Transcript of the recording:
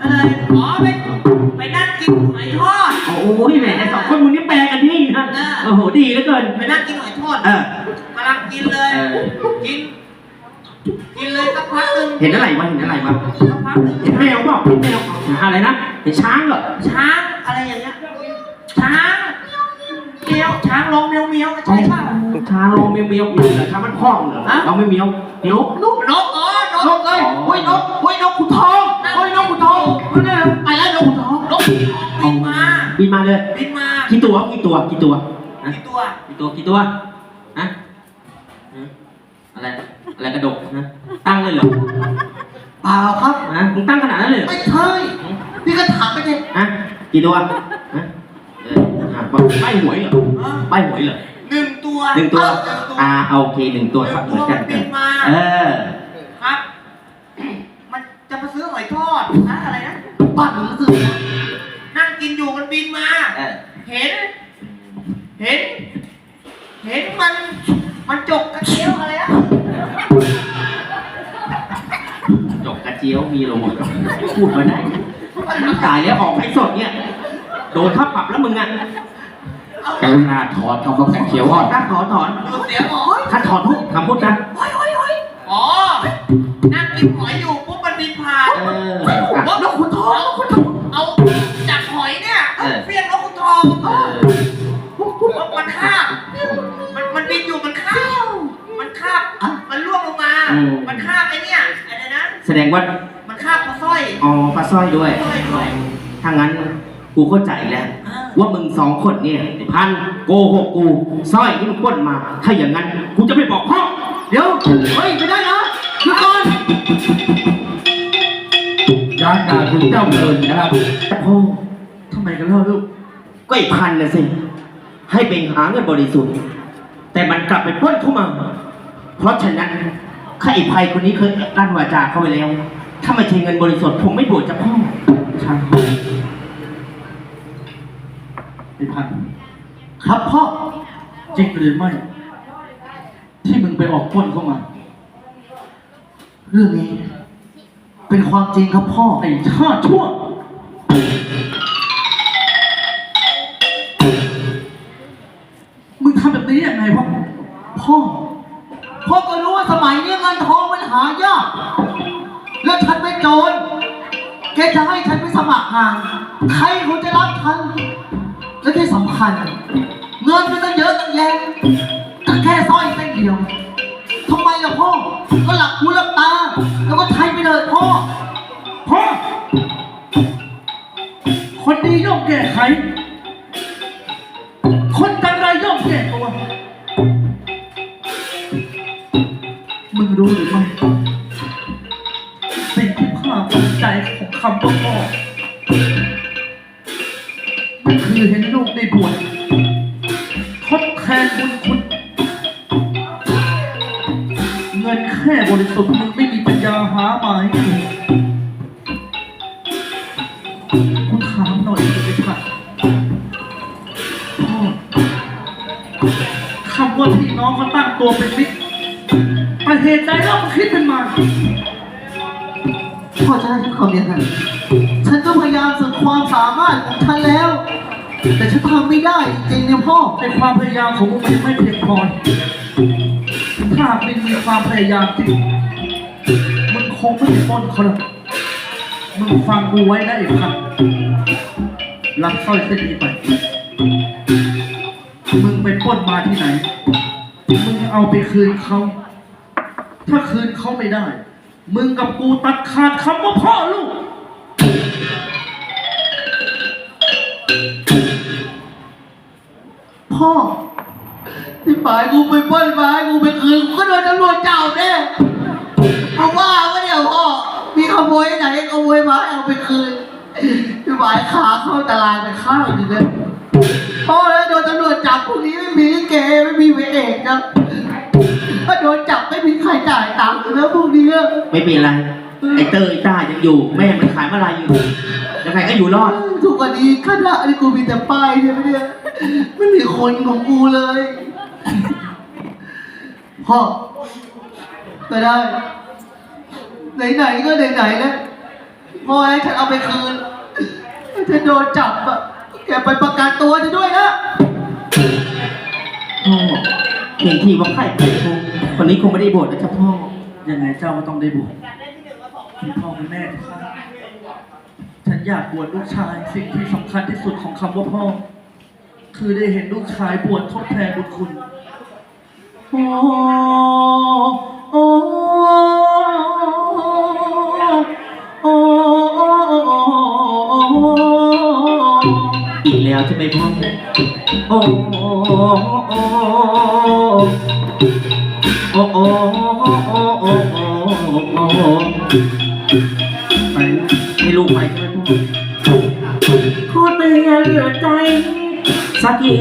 อะไรอ๋อไปไปนั่งกินหอยทอด โอ้ยแหมสองคนมึงนี่แปลกันที่นะอ่า โอ้โหดีเหลือเกินไปนั่งกินหอยทอดเออ กำลังกินเลย เออ กิน กินเลยสักพักหนึ่งเห็นอะไรวะเห็นอะไรวะสักพักหนึ่งเห็นแมวเปล่าเห็นแมวอะไรนะเห็นช้างเหรอช้างอะไรอย่างเงี้ยช้างเมียวช้างร้องเมียวเมียวใช่ป่ะ ช้างโลเมียวเมียวเหรอช้างมันพ่องเหรอฮะ เราไม่เมียวเมียว นกนกอ๋อนกนกเอ้ยโอ้โอ้ยยนนกกโอ้ยนกขุนทองโอ้ยนกขุ นทองมันเนี่ยไปแล้วนกขุนทองนกบินมา บินมาเลย บินมากี่ตัวกี่ตัวกี่ตัวฮะกี่ตัวกี่ตัวกี่ตัวฮะฮะอะไรอะไรกระดกนะตั้งเลยเหรอเปล่าครับฮะมึงตั้งขนาดนั้นเลยเหรอไม่ใช่พี่ก็ถามไปเลยฮะกี่ตัวฮะเอออะใบหวยเหรอเออใบหวยเหรอหนึ่งตัวหนึ่งตัวเออหนึ่งตัวอ่าเอาโอเคหนึ่งตัวครับหเหนึ่มืงอนตัวกัมันนบินมาเออครับ มันจะมาซื้อหอยทอดนะ อะไรนะบ้านหนูรู้สึกนะนั่งกินอยู่มันบินมา เออเห็น เห็น เห็นมัน มันจกกระเทียวอะไรนะจกกระเจียวมีลงพูดมาได้ตายแล้วออกไอ้สดเนี่ย โดนค่าปรับแล้วมึงอะกรุณาถอดคำว่าแขกเขียวถอ่ออนนถ้าถอนถอนดูเสียงหมอถ้าถอนพูดคำพูดกันโอ้ยโอ้ยโอ้ยอ๋อ นั่งกินหอยอยู่ ว่านกขุนทองนกขุนทองเอาจากหอยเนี่ยเออเฟี้ยงนกขุนทองเออมันคาบมันมันบินอยู่มันคาบมันคาบมันล่วงลงมา มันคาบไอ้เนี่ยอะไรนะแสดงว่ามันคาบปลาสร้อยอ๋อปลาสร้อยด้วยสร้อยด้วยถ้างั้นกูเข้าใจแล้วอ่าว่ามึงสองคนเนี่ยพันโกหกกูสร้อยที่มึงปล้นมา ถ้าอย่างนั้นกูจะไม่บอกพ่อเดี๋ยวเฮ้ยไม่ได้นะหยุดก่อน ยานดาคุณเจ้าเดินนะครับพ่อทำไมกันเล่าลูก ก็ไอ้พันน่ะสิ ให้เป็นหาเงินบริสุทธิ์ แต่มันกลับไปปล้นเข้ามา เพราะฉะนั้นข้าไอ้ภัยคนนี้เคยลั่นวาจาเข้าไปแล้ว ถ้าไม่ใช่เงินบริสุทธิ์ผมไม่บวชจะพ่อใช่ไอ้พันครับพ่อจริงหรือไม่ ที่มึงไปออกปล้นเข้ามา เรื่องนี้ เป็นความจริงครับพ่อ ไอ้ชาติชั่ว มึงทำแบบนี้ยังไงพ่อ พ่อ พ่อก็รู้ว่าสมัยนี้เงินทองมันหายาก แล้วฉันเป็นโจรแกจะให้ฉันไปสมัครงาน ใครเขาจะรับฉัน และที่สำคัญ เงินมันตั้งเยอะตั้งแยะแต่แค่สร้อยเส้นเดียว ก็หลักหูหลักตา แล้วก็ใช้ไปเลยพ่อ พ่อ คนดีย่อมแก้ไข คนจังไรย่อมแก้ตัว มึงรู้หรือไม่สิ่งที่ภาคภูมิใจของคำว่าพ่อมันคือเห็นลูกได้บวชทดแทนบุญ สุทธิ์มึงไม่มีปัญญาหาหมาให้กูถามหน่อยจะไปผัดพ่อคำว่าพี่น้องเขาตั้งตัวเป็นมิตรแต่เหตุใดเล่าคิดเป็นมาพ่อจะให้ฉันทำยังไงฉันก็พยายามสุดความสามารถของฉันแล้ว แต่ฉันทำไม่ได้จริงๆเนี่ยพ่อในความพยายามของมึงไม่เพียงพอ หากมึงมีความพยายามจริงมึงคงไม่ได้ปล้นเขาหรอกมึงฟังกูไว้นะไอ้พันรับสร้อยเส้นนี้ไป มึงไปปล้นมาที่ไหน มึงเอาไปคืนเขา ถ้าคืนเขาไม่ได้ มึงกับกูตัดขาดคำว่าพ่อลูก พ่อ ที่ฝ่ายกูไปปล้นมาให้กูไปคืนกูก็โดนตำรวจจับแน่เพราะว่าก็เนี่ยพ่อมีขโมยไหนขโมยมาให้เอาไปคืนที่ฝ่ายขาเข้าตลาดไปข้าวอยู่เลยพ่อแล้วโดนตำรวจจับพวกนี้ไม่มีลิเกไม่มีพระเอกครับถ้าโดนจับไม่มีใครจ่ายตังค์แล้วพวกนี้อะไม่เป็นไร ไอ้เตอร์ไอ้ต้ายังอยู่ แม่มันขายมาลายอยู่ยังไงก็อยู่รอด ทุกวันนี้คณะนี่กูมีแต่ป้ายใช่ไหมเนี่ยไม่มีคนของกูเลย พ่อก็ได้ ไหนๆก็ไหนๆแล้วพ่อให้ฉันเอาไปคืนถ้าโดนจับอะแกไปประกันตัวฉันด้วยนะพ่อเห็นทีว่าใครเป็นครูคนนี้คงไม่ได้บวชนะครับพ่อ ยังไงเจ้าก็ต้องได้บวชคุณพ่อคุณแม่ทุกท่านฉันอยากบวชลูกชายสิ่งที่สำคัญที่สุดของคำว่าพ่อ คือได้เห็นลูกชายบวชทดแทนบุญคุณ โอ้โอ้โอ้อีกแล้วใช่ไหมพ่อโอ้โอ้โอ้โอ้โอ้โอ้ไปให้ลูกไปใช่ไหมพ่อขอเตือนใจสักที